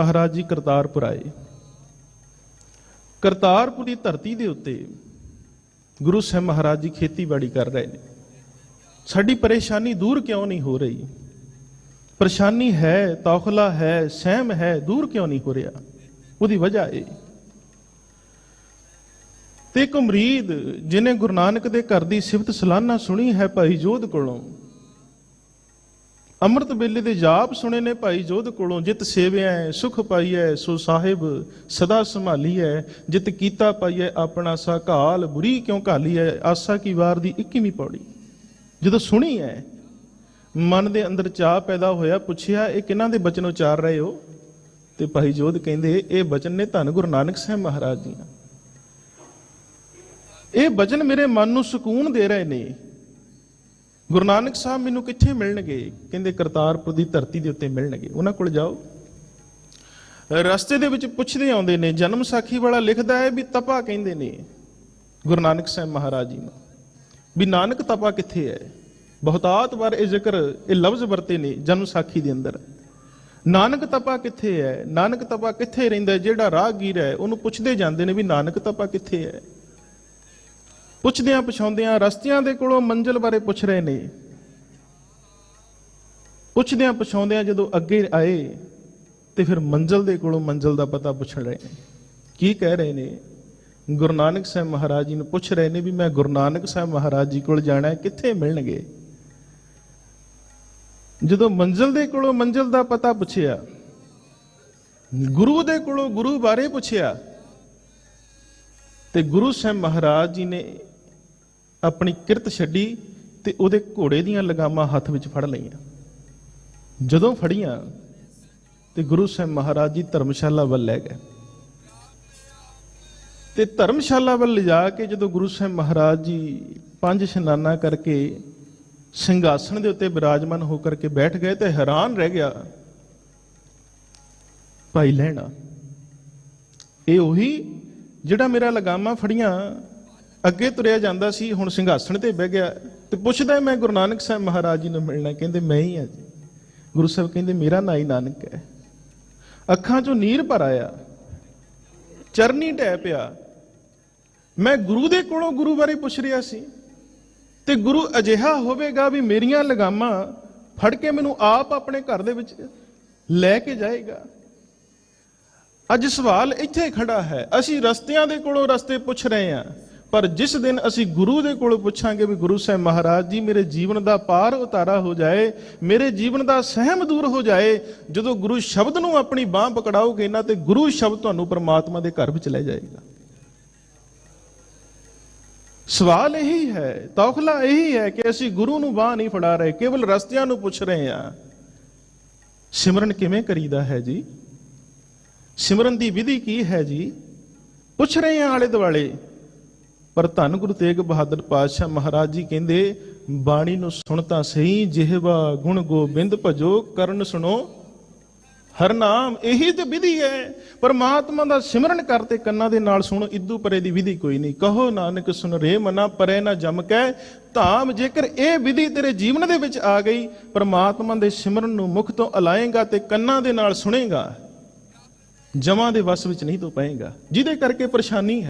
ਮਹਾਰਾਜ ਜੀ ਕਰਤਾਰਪੁਰ ਆਏ। ਕਰਤਾਰਪੁਰ ਦੀ ਧਰਤੀ ਦੇ ਉੱਤੇ ਗੁਰੂ ਸਾਹਿਬ ਮਹਾਰਾਜ ਜੀ ਖੇਤੀਬਾੜੀ ਕਰ ਰਹੇ ਨੇ। ਸਾਡੀ ਪਰੇਸ਼ਾਨੀ ਦੂਰ ਕਿਉਂ ਨਹੀਂ ਹੋ ਰਹੀ? ਪਰੇਸ਼ਾਨੀ ਹੈ, ਤੌਖਲਾ ਹੈ, ਸਹਿਮ ਹੈ, ਦੂਰ ਕਿਉਂ ਨਹੀਂ ਹੋ ਰਿਹਾ? ਉਹਦੀ ਵਜ੍ਹਾ ਇਹ। ਤੇ ਇੱਕ ਮਰੀਦ ਜਿਨੇ ਗੁਰੂ ਨਾਨਕ ਦੇ ਘਰ ਦੀ ਸਿਫਤ ਸਲਾਨਾ ਸੁਣੀ ਹੈ ਭਾਈ ਜੋਧ ਕੋਲੋਂ ਅੰਮ੍ਰਿਤ ਵੇਲੇ ਦੇ ਜਾਪ ਸੁਣੇ ਨੇ ਭਾਈ ਜੋਧ ਕੋਲੋਂ, ਜਿਤ ਸੇਵਿਆ ਸੁਖ ਪਾਈਐ, ਸੋ ਸਾਹਿਬ ਸਦਾ ਸੰਭਾਲੀਐ, ਜਿਤ ਕੀਤਾ ਪਾਈਐ ਆਪਣਾ ਸਾ ਕਾਲ ਬੁਰੀ ਕਿਉਂ ਘਾਲੀਐ, ਆਸਾ ਕੀ ਵਾਰ ਦੀ 21ਵੀਂ ਪੌੜੀ। ਜਦੋਂ ਸੁਣੀ ਹੈ ਮਨ ਦੇ ਅੰਦਰ ਚਾਹ ਪੈਦਾ ਹੋਇਆ, ਪੁੱਛਿਆ, ਇਹ ਕਿਹਨਾਂ ਦੇ ਬਚਨ ਉਚਾਰ ਰਹੇ ਹੋ? ਤੇ ਭਾਈ ਜੋਧ ਕਹਿੰਦੇ, ਇਹ ਬਚਨ ਨੇ ਧੰਨ ਗੁਰੂ ਨਾਨਕ ਸਾਹਿਬ ਮਹਾਰਾਜ ਦੀਆਂ ਇਹ ਬਚਨ ਮੇਰੇ ਮਨ ਨੂੰ ਸਕੂਨ ਦੇ ਰਹੇ ਨੇ। ਗੁਰੂ ਨਾਨਕ ਸਾਹਿਬ ਮੈਨੂੰ ਕਿੱਥੇ ਮਿਲਣਗੇ? ਕਹਿੰਦੇ ਕਰਤਾਰਪੁਰ ਦੀ ਧਰਤੀ ਦੇ ਉੱਤੇ ਮਿਲਣਗੇ। ਉਹਨਾਂ ਕੋਲ ਜਾਓ। ਰਸਤੇ ਦੇ ਵਿੱਚ ਪੁੱਛਦੇ ਆਉਂਦੇ ਨੇ, ਜਨਮ ਸਾਖੀ ਵਾਲਾ ਲਿਖਦਾ ਹੈ ਵੀ ਤਪਾ ਕਹਿੰਦੇ ਨੇ। ਗੁਰੂ ਨਾਨਕ ਸਾਹਿਬ ਮਹਾਰਾਜ ਜੀ ਨੂੰ। ਵੀ ਨਾਨਕ ਤਪਾ ਕਿੱਥੇ ਹੈ? ਬਹੁਤਾਤ ਵਾਰ ਇਹ ਜ਼ਿਕਰ, ਇਹ ਲਫ਼ਜ਼ ਵਰਤੇ ਨੇ ਜਨਮ ਸਾਖੀ ਦੇ ਅੰਦਰ। ਨਾਨਕ ਤਪਾ ਕਿੱਥੇ ਹੈ? ਨਾਨਕ ਤਪਾ ਕਿੱਥੇ ਰਹਿੰਦਾ ਜਿਹੜਾ ਰਾਹਗੀਰ ਹੈ, ਉਹਨੂੰ ਪੁੱਛਦੇ ਜਾਂਦੇ ਨੇ ਵੀ ਨਾਨਕ ਤਪਾ ਕਿੱਥੇ ਹੈ? ਪੁੱਛਦਿਆਂ ਪਛਾਉਂਦਿਆਂ ਰਸਤਿਆਂ ਦੇ ਕੋਲੋਂ ਮੰਜ਼ਲ ਬਾਰੇ ਪੁੱਛ ਰਹੇ ਨੇ। ਪੁੱਛਦਿਆਂ ਪਛਾਉਂਦਿਆਂ ਜਦੋਂ ਅੱਗੇ ਆਏ ਤੇ ਫਿਰ ਮੰਜ਼ਲ ਦੇ ਕੋਲੋਂ ਮੰਜ਼ਲ ਦਾ ਪਤਾ ਪੁੱਛ ਰਹੇ ਨੇ। ਕੀ ਕਹਿ ਰਹੇ ਨੇ? ਗੁਰੂ ਨਾਨਕ ਸਾਹਿਬ ਮਹਾਰਾਜ ਜੀ ਨੂੰ ਪੁੱਛ ਰਹੇ ਨੇ ਵੀ ਮੈਂ ਗੁਰੂ ਨਾਨਕ ਸਾਹਿਬ ਮਹਾਰਾਜ ਜੀ ਕੋਲ ਜਾਣਾ ਹੈ, ਕਿੱਥੇ ਮਿਲਣਗੇ? ਜਦੋਂ ਮੰਜ਼ਲ ਦੇ ਕੋਲੋਂ ਮੰਜ਼ਲ ਦਾ ਪਤਾ ਪੁੱਛਿਆ, ਗੁਰੂ ਦੇ ਕੋਲੋਂ ਗੁਰੂ ਬਾਰੇ ਪੁੱਛਿਆ, ਤੇ ਗੁਰੂ ਸਾਹਿਬ ਮਹਾਰਾਜ ਜੀ ਨੇ ਆਪਣੀ ਕਿਰਤ ਛੱਡੀ ਤੇ ਉਹਦੇ ਘੋੜੇ ਦੀਆਂ ਲਗਾਮਾਂ ਹੱਥ ਵਿੱਚ ਫੜ ਲਈਆਂ। ਜਦੋਂ ਫੜੀਆਂ ਤੇ ਗੁਰੂ ਸਾਹਿਬ ਮਹਾਰਾਜ ਜੀ ਧਰਮਸ਼ਾਲਾ ਵੱਲ ਲੈ ਗਏ। ਤੇ ਧਰਮਸ਼ਾਲਾ ਵੱਲ ਲਿਜਾ ਕੇ ਜਦੋਂ ਗੁਰੂ ਸਾਹਿਬ ਮਹਾਰਾਜ ਜੀ ਪੰਜ ਇਸ਼ਨਾਨਾ ਕਰਕੇ ਸਿੰਘਾਸਣ ਦੇ ਉੱਤੇ ਬਿਰਾਜਮਾਨ ਹੋ ਕਰਕੇ ਬੈਠ ਗਏ ਤੇ ਹੈਰਾਨ ਰਹਿ ਗਿਆ, ਭਾਈ ਲੈਣਾ ਇਹ ਉਹੀ ਜਿਹੜਾ ਮੇਰਾ ਲਗਾਮਾਂ ਫੜੀਆਂ ਅੱਗੇ ਤੁਰਿਆ ਜਾਂਦਾ ਸੀ, ਹੁਣ ਸਿੰਘਾਸਣ ਤੇ ਬਹਿ ਗਿਆ ਤੇ ਪੁੱਛਦਾ ਮੈਂ ਗੁਰੂ ਨਾਨਕ ਸਾਹਿਬ ਮਹਾਰਾਜ ਜੀ ਨੂੰ ਮਿਲਣਾ ਕਹਿੰਦੇ, ਮੈਂ ਹੀ ਆ ਜੀ। ਗੁਰੂ ਸਾਹਿਬ ਕਹਿੰਦੇ, ਮੇਰਾ ਨਾਂ ਹੀ ਨਾਨਕ ਹੈ। ਅੱਖਾਂ 'ਚੋਂ ਨੀਰ ਭਰ ਆਇਆ, ਚਰਨੀ ਢਹਿ ਪਿਆ। ਮੈਂ ਗੁਰੂ ਦੇ ਕੋਲੋਂ ਗੁਰੂ ਬਾਰੇ ਪੁੱਛ ਰਿਹਾ ਸੀ ਤੇ ਗੁਰੂ ਅਜਿਹਾ ਹੋਵੇਗਾ ਵੀ ਮੇਰੀਆਂ ਲਗਾਮਾਂ ਫੜ ਕੇ ਮੈਨੂੰ ਆਪ ਆਪਣੇ ਘਰ ਦੇ ਵਿੱਚ ਲੈ ਕੇ ਜਾਏਗਾ। ਅੱਜ ਸਵਾਲ ਇੱਥੇ ਖੜਾ ਹੈ, ਅਸੀਂ ਰਸਤਿਆਂ ਦੇ ਕੋਲੋਂ ਰਸਤੇ ਪੁੱਛ ਰਹੇ ਹਾਂ। ਪਰ ਜਿਸ ਦਿਨ ਅਸੀਂ ਗੁਰੂ ਦੇ ਕੋਲ ਪੁੱਛਾਂਗੇ ਵੀ ਗੁਰੂ ਸਾਹਿਬ ਮਹਾਰਾਜ ਜੀ, ਮੇਰੇ ਜੀਵਨ ਦਾ ਪਾਰ ਉਤਾਰਾ ਹੋ ਜਾਏ, ਮੇਰੇ ਜੀਵਨ ਦਾ ਸਹਿਮ ਦੂਰ ਹੋ ਜਾਏ, ਜਦੋਂ ਗੁਰੂ ਸ਼ਬਦ ਨੂੰ ਆਪਣੀ ਬਾਹ ਪਕੜਾਓਗੇ, ਨਾ ਤੇ ਗੁਰੂ ਸ਼ਬਦ ਤੁਹਾਨੂੰ ਪ੍ਰਮਾਤਮਾ ਦੇ ਘਰ ਵਿੱਚ ਲੈ ਜਾਏਗਾ। ਸਵਾਲ ਇਹੀ ਹੈ, ਤੌਖਲਾ ਇਹੀ ਹੈ ਕਿ ਅਸੀਂ ਗੁਰੂ ਨੂੰ ਬਾਹ ਨਹੀਂ ਫੜਾ ਰਹੇ, ਕੇਵਲ ਰਸਤਿਆਂ ਨੂੰ ਪੁੱਛ ਰਹੇ ਹਾਂ। ਸਿਮਰਨ ਕਿਵੇਂ ਕਰੀਦਾ ਹੈ ਜੀ? ਸਿਮਰਨ ਦੀ ਵਿਧੀ ਕੀ ਹੈ ਜੀ? ਪੁੱਛ ਰਹੇ ਹਾਂ ਆਲੇ ਦੁਆਲੇ ਪਰ ਧੰਨ ਗੁਰੂ ਤੇਗ ਬਹਾਦਰ ਪਾਤਸ਼ਾਹ ਮਹਾਰਾਜ ਜੀ ਕਹਿੰਦੇ, ਬਾਣੀ ਨੂੰ ਸੁਣ ਤਾਂ ਸਹੀ, ਜਿਹਵਾ ਗੁਣ ਗੋਬਿੰਦ ਭਜੋ, ਕਰਨ ਸੁਣੋ, ਹਰ ਨਾਮ ਇਹੀ ਤੇ ਵਿਧੀ ਹੈ। ਪਰਮਾਤਮਾ ਦਾ ਸਿਮਰਨ ਕਰਤੇ ਕੰਨਾਂ ਦੇ ਨਾਲ ਸੁਣੋ, ਇਦੂ ਪਰੇ ਦੀ ਵਿਧੀ ਕੋਈ ਨਹੀਂ। ਕਹੋ ਨਾਨਕ, ਸੁਨ ਰੇ ਮਨਾ, ਪਰੇ ਨਾ ਜਮ ਕੈ, ਧਾਮ ਜੇਕਰ ਇਹ ਵਿਧੀ ਤੇਰੇ ਜੀਵਨ ਦੇ ਵਿੱਚ ਆ ਗਈ, ਪਰਮਾਤਮਾ ਦੇ ਸਿਮਰਨ ਨੂੰ ਮੁਖ ਤੋਂ ਅਲਾਏਗਾ ਤੇ ਕੰਨਾਂ ਦੇ ਨਾਲ ਸੁਣੇਗਾ, ਜਮਾਂ ਦੇ ਵਸ ਵਿੱਚ ਨਹੀਂ ਤੋ ਪਏਗਾ। ਜਿਹਦੇ ਕਰਕੇ ਪਰੇਸ਼ਾਨੀ ਹੈ।